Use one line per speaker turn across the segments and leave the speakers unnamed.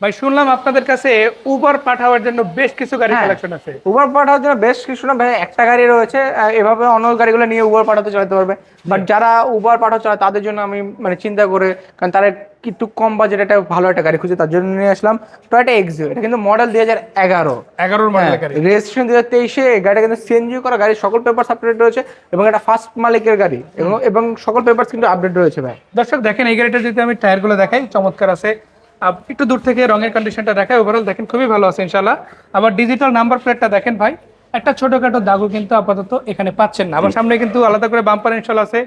ভাই শুনলাম আপনাদের কাছে উবার পাঠাবার জন্য বেশ কিছু গাড়ি
হ্যাঁ।
কালেকশন আছে।
উবার পাঠানোর জন্য বেশ কিছু না ভাই একটা গাড়ি রয়েছে এভাবে অন্য গাড়িগুলো নিয়ে উবার পাঠাতে চালাতে পারবে। বাট যারা উবার পাঠাতে চায় তাদের জন্য আমি মানে চিন্তা করে কারণ তারা একটু কম বাজেট একটা ভালো একটা গাড়ি খুঁজে তার জন্য নিয়ে আসলাম টয়টা এক্সিও এটা কিন্তু মডেল দুই হাজার এগারো।
এগারোর
হ্যাঁ,
মডেল
রেজিস্ট্রেশন দুই হাজার তেইশে গাড়িটা কিন্তু সিএনজি করা গাড়ি সকল পেপার আপডেট রয়েছে এবং এটা ফার্স্ট মালিকের গাড়ি এবং এবং সকল পেপার কিন্তু আপডেট রয়েছে ভাই।
দর্শক দেখেন এই গাড়িটা যদি আমি টায়ারগুলো দেখাই চমৎকার আছে। একটু দূর থেকে রঙের কন্ডিশনটা দেখায়। ওভারঅল দেখেন খুবই ভালো আছে ইনশাল্লাহ আবার ডিজিটাল নাম্বার প্লেটটা দেখেন ভাই। একটা ছোটখাটো দাগও কিন্তু আপাতত এখানে পাচ্ছেন না। আমার সামনে কিন্তু আলাদা করে বাম্পার ইনশাল্লাহ আছে।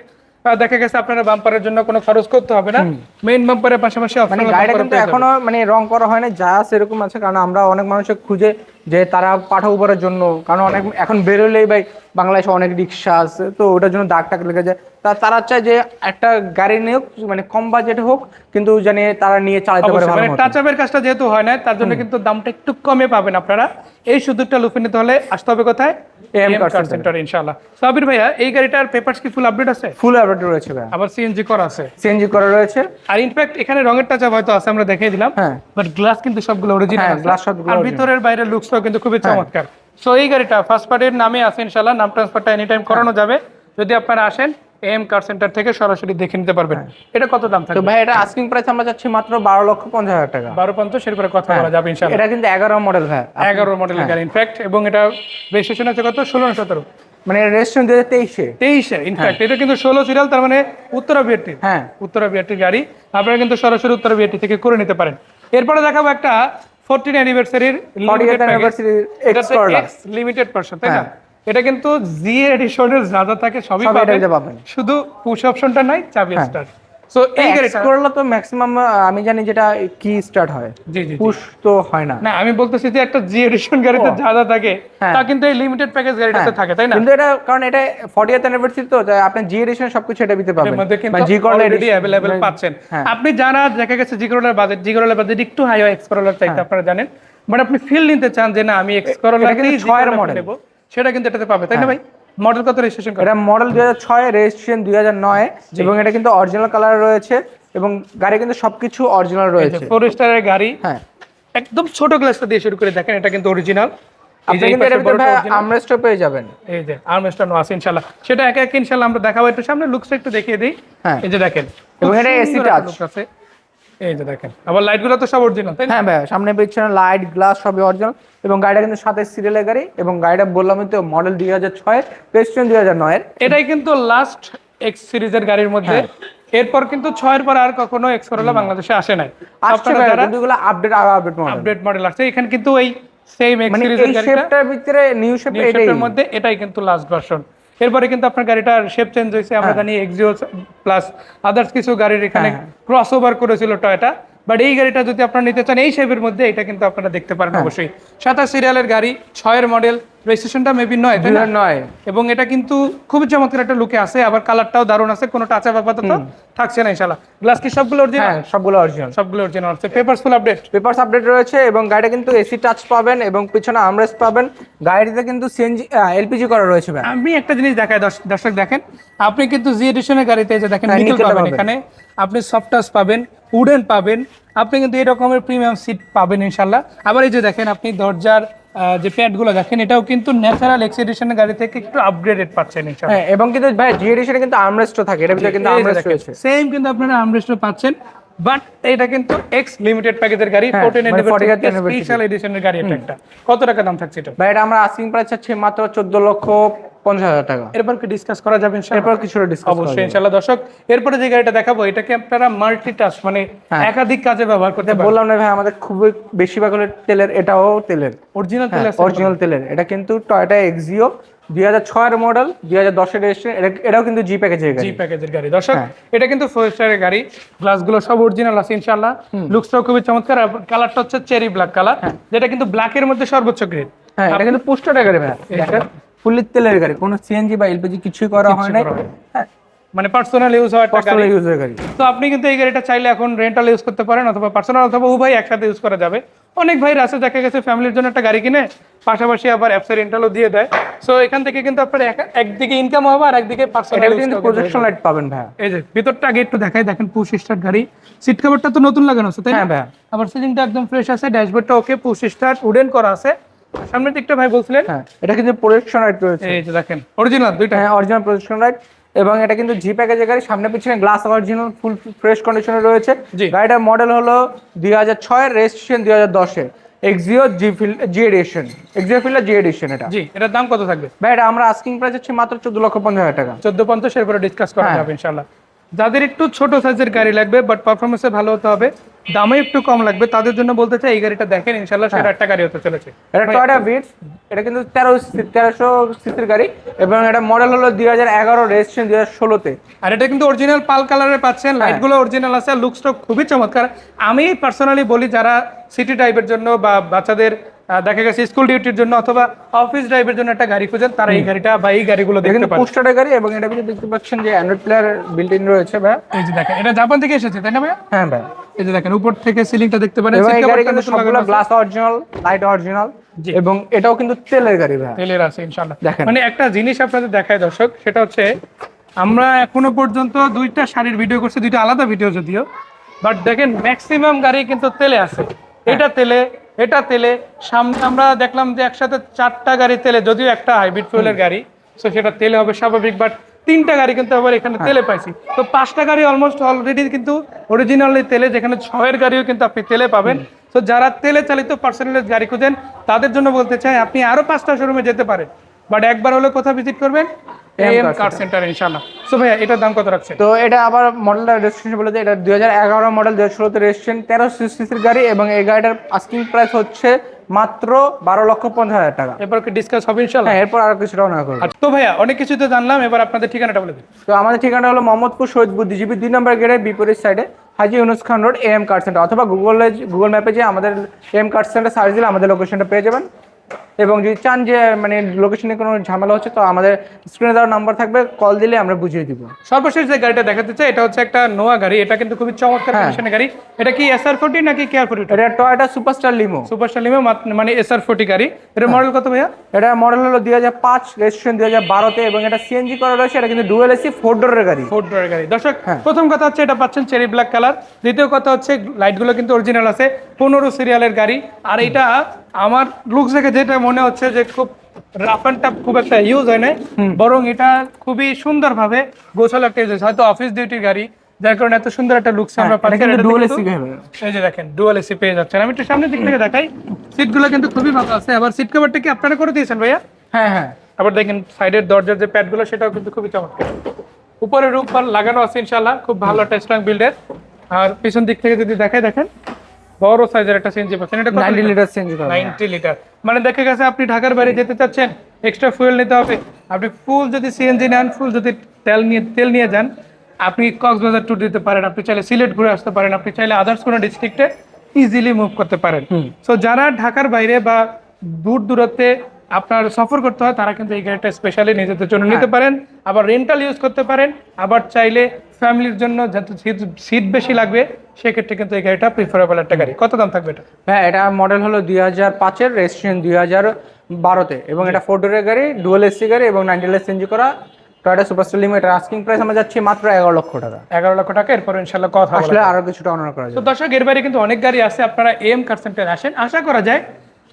দেখা গেছে আপনারা বাম্পারের জন্য কোনো খরচ করতে হবে না। মেইন বাম্পারের পাশাপাশি
মানে গাড়িটা কিন্তু এখনও মানে রং করা হয় না যা সেরকম আছে কারণ আমরা অনেক মানুষের খুঁজে যে তারা পাঠা উপরের জন্য কারণ অনেক এখন বেরোলেই ভাই বাংলাদেশে অনেক রিক্সা আছে তো ওটার জন্য দাগ টাক লেগে যায়। তা তারা চায় যে একটা গাড়ি নিয়ে মানে কম বাজেট হোক কিন্তু জানি তারা নিয়ে চালাতে পারে ভালো
মানে
মতো।
কাজটা যেহেতু হয় না তার জন্য কিন্তু দামটা একটু কমে পাবেন আপনারা। এই সুযোগটা লুফে নিতে হলে আসতে হবে কোথায়? এম কার সেন্টার ইনশাআল্লাহ। সাবির ভাইয়া এই গাড়িটার পেপারস কি ফুল আপডেট আছে?
ফুল আপডেট রয়েছে ভাই
আবার সিএনজি করা আছে।
সিএনজি করা রয়েছে।
আর ইনফ্যাক্ট এখানে রঙের টাচ হয়তো আছে আমরা দেখিয়ে দিলাম।
হ্যাঁ।
বাট গ্লাস কিন্তু সবগুলো অরিজিনাল
হ্যাঁ, glass সবগুলো
আর ভিতরের বাইরের লুকসটাও কিন্তু খুবই চমৎকার। সো এই গাড়িটা ফার্স্ট পার্টির নামে আছে ইনশাআল্লাহ। নাম ট্রান্সফারটা এনি টাইম করানো যাবে। যদি আপনারা আসেন এম কার সেন্টার থেকে সরাসরি দেখে নিতে পারবেন। এটা কত দাম থাকবে?
ভাই এটা আস্কিং প্রাইস আমরা চাচ্ছি মাত্র বারো লক্ষ পঞ্চাশ হাজার টাকা।
বারো পঞ্চাশ এরপরে কথা বলা যাবে ইনশাআল্লাহ।
এটা কিন্তু এগারো মডেল ভাই।
এগারো মডেলের গাড়ি ইনফ্যাক্ট এবং এটা রেজিস্ট্রেশন আছে কত? ষোলো সতেরো?
মানে রেজিস্ট্রেশন দুই হাজার তেইশে।
তেইশে ইনফ্যাক্ট এটা কিন্তু ষোলো সিরিয়াল তার মানে উত্তরা বিআরটি
হ্যাঁ।
উত্তরা বিআরটির গাড়ি। আপনারা কিন্তু সরাসরি উত্তরা বিআরটি থেকে করে নিতে পারেন। এরপরে দেখাবো একটা ফোরটিন অ্যানিভার্সারির
অ্যানিভার্সারি
লিমিটেড পার্সন তাই না? এটা কিন্তু জি এডিশনের যা যা থাকে সবই পাবেন। শুধু পুশ অপশনটা নাই চাবি স্টার্ট সো এই গাড়িটা
করলা তো ম্যাক্সিমাম আমি জানি যেটা কি স্টার্ট হয়।
জি জি।
পুশ তো হয় না।
না আমি বলতেছি যে একটা জি এডিশন গাড়িতে যা যা থাকে
হ্যাঁ।
তা কিন্তু এই লিমিটেড প্যাকেজ গাড়িটাতে থাকে তাই না?
কিন্তু এটা কারণ এটা ফর্টি এইট অ্যানিভার্সারি তো তাই আপনি জি এডিশন সবকিছু এটা দিতে
এর
পাবেন
মধ্যে কিন্তু
মানে জি করলা
অলরেডি অ্যাভেলেবেল পাচ্ছেন।
হ্যাঁ।
আপনি জানা দেখা গেছে জি জিগরোলার বাজেট জি জিগরোলার বাজেট একটু হাই হয় এক্স করোলার চাইতে
হ্যাঁ।
আপনারা জানেন। বাট আপনি ফিল নিতে চান যে না আমি এক্স করোলার
এটা কিন্তু ছয়ের model।
নেব। সেটা কিন্তু এটাতে পাবে তাই না ভাই? মডেল কত রেজিস্ট্রেশন
এটা মডেল দুই হাজার ছয় রেজিস্ট্রেশন দুই হাজার নয় এবং এটা কিন্তু অরিজিনাল কালার রয়েছে এবং গাড়ি কিন্তু সবকিছু অরিজিনাল রয়েছে।
ফোর স্টারের গাড়ি
হ্যাঁ।
একদম ছোট গ্লাসটা দিয়ে শুরু করে দেখেন এটা কিন্তু অরিজিনাল
আপনি কিন্তু
পাশে
এটার ভিতরে
বড়টা
ভাই
original,
আমরেস্টও পেয়ে যাবেন।
এই যে আর্মরেস্টটা নো আছে ইনশাআল্লাহ। সেটা একে একে ইনশাআল্লাহ আমরা দেখাবো একটু সামনে লুকসটা একটু দেখিয়ে দিই।
হ্যাঁ।
এই যে দেখেন
এবং এটা touch।
look আছে। এই যে দেখেন। আবার লাইটগুলো তো সব অরিজিনাল তাই
হ্যাঁ ভাই সামনে পিছনে লাইট গ্লাস সবই অরিজিনাল এবং গাড়িটা কিন্তু সাথে সিরিয়ালের গাড়ি এবং গাড়িটা বললামই তো মডেল দুই হাজার ছয় রেজিস্ট্রেশন দুই হাজার নয়ের
এটাই কিন্তু লাস্ট এক্স সিরিজের গাড়ির মধ্যে। এরপর কিন্তু ছয়ের পর আর কখনো এক্স করোলা বাংলাদেশে আসে নাই। আপনারা
আপডেট আরও আপডেট মডেল
আপডেট মডেল আসছে এখানে কিন্তু এই সেম এক্স
মানে
সিরিজের গাড়িটা
ভিতরে নিউ
শেপের মধ্যে এটাই কিন্তু লাস্ট ভার্সন এরপরে কিন্তু আপনার গাড়িটার শেপ চেঞ্জ হয়েছে আমরা জানি এক্সিও প্লাস আদার্স কিছু গাড়ির এখানে ক্রস ওভার করেছিল টয়টা বাট এই গাড়িটা যদি আপনারা নিতে চান এই শেপের মধ্যে এটা কিন্তু আপনারা দেখতে পারেন অবশ্যই। সাতাশ সিরিয়ালের গাড়ি ছয়ের মডেল রেজিস্ট্রেশনটা মেবি নয় তাই না?
নয়।
এবং এটা কিন্তু খুব চমৎকার একটা লুকে আছে আবার কালারটাও দারুণ আছে কোনো টাচা আপাতত থাকছে না ইনশাআল্লাহ। গ্লাস কি সবগুলো অরিজিনাল
হ্যাঁ সবগুলো অরিজিনাল
সবগুলো অরিজিনাল আছে। Papers full update
papers update রয়েছে এবং গাড়িটা কিন্তু এসি টাচ পাবেন এবং পিছনে আমরেস্ট পাবেন। গাড়িতে কিন্তু সিএনজি এলপিজি করা রয়েছে ভাই।
আমি একটা জিনিস দেখাই দর্শ- দর্শক দেখেন। আপনি কিন্তু জি এডিশনের গাড়িতে যে দেখেন
হ্যাঁ,
নিকেল পাবেন
পাবেন।
এখানে। আপনি সফট টাচ পাবেন উডেন পাবেন। আপনি কিন্তু এই রকমের প্রিমিয়াম সিট পাবেন ইনশাল্লাহ আবার এই যে দেখেন আপনি দরজার যে প্যাডগুলো দেখেন এটাও কিন্তু ন্যাচারাল এক্স এডিশনের গাড়ি থেকে একটু আপগ্রেডেড পাচ্ছেন ইনশাল্লাহ
হ্যাঁ এবং কিন্তু ভাই জি এডিশনে কিন্তু আমরেস্টও থাকে। ভিতরে কিন্তু আমরেস্ট রয়েছে।
সেম কিন্তু আপনারা আমরেস্টও পাচ্ছেন বাট এটা কিন্তু এক্স লিমিটেড প্যাকেজের গাড়ি ফোর্টিন
48 anniversary।
স্পেশাল এডিশনের গাড়ি এটা একটা। কত টাকা দাম থাকছে এটা?
ভাই এটা আমরা আস্কিং প্রাইস চাচ্ছি মাত্র চোদ্দ লক্ষ পঞ্চাশ হাজার টাকা।
এরপর কি ডিসকাস করা যাবে
এরপর কিছুটা
অবশ্যই ইনশাল্লাহ দর্শক এরপরে যে গাড়িটা দেখাবো এটাকে আপনারা মাল্টি টাস্ক মানে
হ্যাঁ।
একাধিক কাজে ব্যবহার করতে
বললাম না ভাই আমাদের খুবই বেশিরভাগ হলো তেলের এটাও তেলের।
অরিজিনাল তেল
অরিজিনাল তেলের। এটা কিন্তু টয়টা এক্সিও দুই হাজার ছয়ের মডেল দুই হাজার দশের রেজিস্ট্রেশন এটাও কিন্তু জি প্যাকেজের
জি প্যাকেজের গাড়ি। দর্শক
হ্যাঁ।
এটা কিন্তু ফোর স্টারের গাড়ি। গ্লাসগুলো সব অরিজিনাল আছে ইনশাআল্লাহ। লুকসটাও খুবই চমৎকার। কালারটা হচ্ছে চেরি ব্ল্যাক কালার যেটা কিন্তু ব্ল্যাকের মধ্যে সর্বোচ্চ গ্রেড
হ্যাঁ এটা কিন্তু পুস্টার গাড়ি ভাই। ফুললি তেলের গাড়ি কোনো সিএনজি বা এলপিজি কিছুই করা হয়
হয়নি।
হ্যাঁ
মানে পার্সোনাল ইউজ হয়
পার্সোনাল ইউজের গাড়ি।
তো আপনি কিন্তু এই গাড়িটা চাইলে এখন রেন্টাল ইউজ করতে পারেন অথবা পার্সোনাল অথবা উভয় একসাথে ইউজ করা যাবে। অনেক ভাইরা আছে দেখা গেছে ফ্যামিলির জন্য একটা গাড়ি কিনে পাশাপাশি আবার অ্যাপসের ইন্টারও দিয়ে দেয়। সো এখান থেকে কিন্তু আপনার এক- একদিকে ইনকাম হবে আর একদিকে পার্সোনাল
কিন্তু প্রজেকশন লাইট পাবেন ভাইয়া।
এই যে ভিতরটা আগে একটু দেখাই দেখেন পুশ স্টার্ট গাড়ি। সিট কভারটা তো নতুন লাগানো আছে তাই না?
হ্যাঁ ভাইয়া।
আবার সিলিংটা একদম ফ্রেশ আছে ড্যাশবোর্ডটা ওকে পুশ স্টার্ট উডেন করা আছে। সামনের দিকটা ভাই বলছিলেন?
হ্যাঁ এটা কিন্তু প্রজেকশন লাইট রয়েছে।
এই যে দেখেন অরিজিনাল দুইটা।
হ্যাঁ অরিজিনাল প্রজেকশন লাইট এবং এটা কিন্তু জি প্যাকেজের গাড়ি সামনে পিছনে গ্লাস অরিজিনাল ফুল ফ্রেশ কন্ডিশনে রয়েছে। গাড়িটার মডেল হলো দুই হাজার ছয়ের রেজিস্ট্রেশন দুই হাজার দশের। Axio G feel G edition Axio Fielder G edition এটা?
জি এটার দাম কত থাকবে?
ভাই এটা আমরা আস্কিং প্রাইস হচ্ছে মাত্র চোদ্দ লক্ষ পঞ্চাশ হাজার টাকা।
চোদ্দ পঞ্চাশ এরপরে ডিসকাস করা
হ্যাঁ।
যাবে ইনশাল্লাহ যাদের একটু ছোট সাইজের গাড়ি লাগবে বাট পারফরমেন্সে ভালো হতে হবে দামে একটু কম লাগবে। তাদের জন্য বলতে চাই এই গাড়িটা দেখেন ইনশাল্লাহ সেটা একটা গাড়ি হতে চলেছে।
এটা টয়টা বিটস এটা কিন্তু তেরো তেরোশো সিসির গাড়ি এবং এটা মডেল হলো দুই হাজার এগারো রেজিস্ট্রেশন দুই হাজার ষোলোতে
আর এটা কিন্তু অরিজিনাল পাল কালারে পাচ্ছেন লাইটগুলো অরিজিনাল আছে লুকসটা খুবই চমৎকার। আমি পার্সোনালি বলি যারা সিটি টাইপের জন্য বা বাচ্চাদের দেখা গেছে স্কুল ডিউটির জন্য অথবা অফিস ড্রাইভের জন্য একটা গাড়ি খুঁজেন তারা এই গাড়িটা বা এই গাড়িগুলো দেখতে
কিন্তু
পারেন।
গাড়ি এবং এটা কিন্তু দেখতে পাচ্ছেন যে অ্যান্ড্রয়েড প্লেয়ার বিল্ট ইন রয়েছে ভাই
এই যে দেখেন এটা জাপান থেকে এসেছে তাই না ভাইয়া?
হ্যাঁ ভাই
এই যে দেখেন উপর থেকে সিলিংটা দেখতে পারেন
এই গাড়ি কিন্তু সবগুলো গ্লাস অরিজিনাল লাইট অরিজিনাল। এবং এটাও কিন্তু তেলের গাড়ি ভাই
তেলের আছে ইনশাল্লাহ
দেখেন।
মানে একটা জিনিস আপনাদের দেখায় দর্শক সেটা হচ্ছে আমরা এখনও পর্যন্ত দুইটা শাড়ির ভিডিও করছি দুইটা আলাদা ভিডিও যদিও বাট দেখেন ম্যাক্সিমাম গাড়ি কিন্তু তেলে আছে। এটা তেলে এটা তেলে সামনে আমরা দেখলাম যে একসাথে চারটা গাড়ি তেলে যদিও একটা হাইব্রিড ফুয়েলের গাড়ি তো সেটা তেলে হবে স্বাভাবিক বাট তিনটা গাড়ি কিন্তু আবার এখানে তেলে পাইছি। তো পাঁচটা গাড়ি অলমোস্ট অলরেডি কিন্তু অরিজিনালি তেলে যেখানে ছয়ের গাড়িও কিন্তু আপনি তেলে পাবেন। তো যারা তেলে চালিত পার্সোনাল গাড়ি খুঁজেন তাদের জন্য বলতে চাই আপনি আরও পাঁচটা শোরুমে যেতে পারেন। বাট একবার হলে কোথাও ভিজিট করবেন? এম কার সেন্টার ইনশাআল্লাহ। সো ভাইয়া এটার দাম কত রাখছেন?
তো এটা আবার মডেলটা রেজিস্ট্রেশন বলে এটা দুই হাজার এগারো মডেল দুই হাজার রেজিস্ট্রেশন তেরো সিসির গাড়ি এবং এই গাড়িটার আস্কিং প্রাইস হচ্ছে মাত্র বারো লক্ষ পঞ্চাশ হাজার টাকা।
এরপর কি ডিসকাস হবে ইনশাআল্লাহ?
হ্যাঁ এরপর আরও কিছুটা না করব।
আচ্ছা, তো ভাইয়া অনেক কিছু তো জানলাম এবার আপনাদের ঠিকানাটা বলে দিন।
তো আমাদের ঠিকানা হলো মোহাম্মদপুর শহীদ বুদ্ধিজীবী দুই নম্বর গেটের বিপরীত সাইডে Haji Yunus Khan road M Card Centre অথবা গুগলে গুগল ম্যাপে যে আমাদের এম কার্ড সেন্টার সার্চ দিলে আমাদের লোকেশনটা পেয়ে যাবেন। এবং যদি চান যে মানে লোকেশনে কোনো ঝামেলা হচ্ছে তো আমাদের স্ক্রিনে দেওয়ার নাম্বার থাকবে কল দিলে আমরা বুঝিয়ে দিব।
সর্বশেষ যে গাড়িটা দেখাতে চাই এটা হচ্ছে একটা নোয়া গাড়ি এটা কিন্তু খুবই চমৎকার
হ্যাঁ।
কন্ডিশনের গাড়ি। এটা কি এসআর ফোর্টি নাকি কেয়ার ফোর্টি
এটা Toyota superstar limo
superstar limo মানে এসআর ফোর্টি গাড়ি। এটা মডেল কত ভাইয়া?
এটা মডেল হলো দুই হাজার পাঁচ রেজিস্ট্রেশন দুই হাজার বারোতে এবং এটা সিএনজি করা রয়েছে এটা কিন্তু ডুয়েল এসি ফোর ডোরের গাড়ি।
ফোর ডোরের গাড়ি। দর্শক
হ্যাঁ।
প্রথম কথা হচ্ছে এটা পাচ্ছেন চেরি ব্ল্যাক কালার দ্বিতীয় কথা হচ্ছে লাইটগুলো কিন্তু অরিজিনাল আছে পনেরো সিরিয়ালের গাড়ি। আর এটা আমার লুকস দেখে যেটা মনে হচ্ছে যে খুব রাফ অ্যান্ড টাফ খুব একটা ইউজ হয় না বরং এটা খুবই সুন্দরভাবে গোছাল একটা ইউজ হয়তো অফিস ডিউটির গাড়ি যার কারণে এত সুন্দর একটা লুকস আমরা
হ্যাঁ,
পাচ্ছি
কিন্তু
এটাতে
ডুয়েল এসি
এই যে দেখেন ডুয়াল এসি পেয়ে যাচ্ছেন। আমি একটু সামনের দিক থেকে দেখাই। সিটগুলো কিন্তু খুবই ভালো আছে। আবার সিট কভারটা কি আপনারা করে দিয়েছেন ভাইয়া?
হ্যাঁ হ্যাঁ।
আবার দেখেন সাইডের দরজার যে প্যাডগুলো সেটাও কিন্তু খুবই চমৎকার। উপরে রূপ লাগানো আছে ইনশাল্লাহ খুব ভালো একটা স্ট্রং বিল্ডের আর পিছন দিক থেকে যদি দেখাই দেখেন। বড় সাইজের একটা সিএনজি পাচ্ছেন। এটা
নাইনটি লিটার? সিএনজি পাবেন
90 লিটার। মানে দেখা গেছে আপনি ঢাকার বাইরে যেতে চাচ্ছেন এক্সট্রা ফুয়েল নিতে হবে। আপনি ফুল যদি সিএনজি নেন ফুল যদি তেল নিয়ে তেল নিয়ে যান আপনি কক্সবাজার ট্যুর দিতে পারেন। আপনি চাইলে সিলেট ঘুরে আসতে পারেন। আপনি চাইলে আদার্স কোনো ডিস্ট্রিক্টে ইজিলি মুভ করতে পারেন। সো যারা ঢাকার বাইরে বা দূর দূরত্বে আপনার সফর করতে হয় তারা কিন্তু এই গাড়িটা স্পেশালি নিজেদের জন্য নিতে পারেন। আবার রেন্টাল ইউজ করতে পারেন আবার চাইলে ফ্যামিলির জন্য যাতে সিট বেশি লাগবে সেক্ষেত্রে কিন্তু এই গাড়িটা প্রিফারেবল একটা গাড়ি। কত দাম থাকবে এটা?
হ্যাঁ এটা মডেল হলো দুই হাজার পাঁচের রেজিস্ট্রেশন দুই হাজার বারোতে এবং এটা ফোর ডোরের গাড়ি ডুয়েল এসি গাড়ি এবং নাইনটি লিটার সিএনজি করা টয়টা সুপারস্টার লিমো এটার আস্কিং প্রাইস আমরা যাচ্ছি মাত্র এগারো লক্ষ টাকা।
এগারো লক্ষ টাকা এরপর ইনশাল্লাহ কথা
আসলে আরও কিছুটা অনার করা
যায়
তো
দর্শক এর বাইরে কিন্তু অনেক গাড়ি আছে আপনারা এম কার সেন্টারে আসেন। আশা করা যায়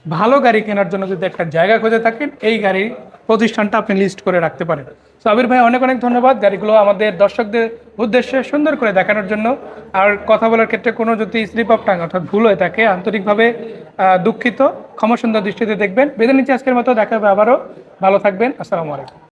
ভালো গাড়ি কেনার জন্য যদি একটা জায়গা খুঁজে থাকেন, এই গাড়ির প্রতিষ্ঠানটা আপনি লিস্ট করে রাখতে পারেন। তো আবির ভাই, অনেক অনেক ধন্যবাদ গাড়িগুলো আমাদের দর্শকদের উদ্দেশ্যে সুন্দর করে দেখানোর জন্য। আর কথা বলার ক্ষেত্রে কোনো যদি স্লিপ অফ টাং অর্থাৎ ভুল হয়ে থাকে, আন্তরিকভাবে দুঃখিত। ক্ষমা সুন্দর দৃষ্টিতে দেখবেন। বেঁধে নিচ্ছি আজকের মতো, দেখা হবে আবারও। ভালো থাকবেন। আসসালামু আলাইকুম।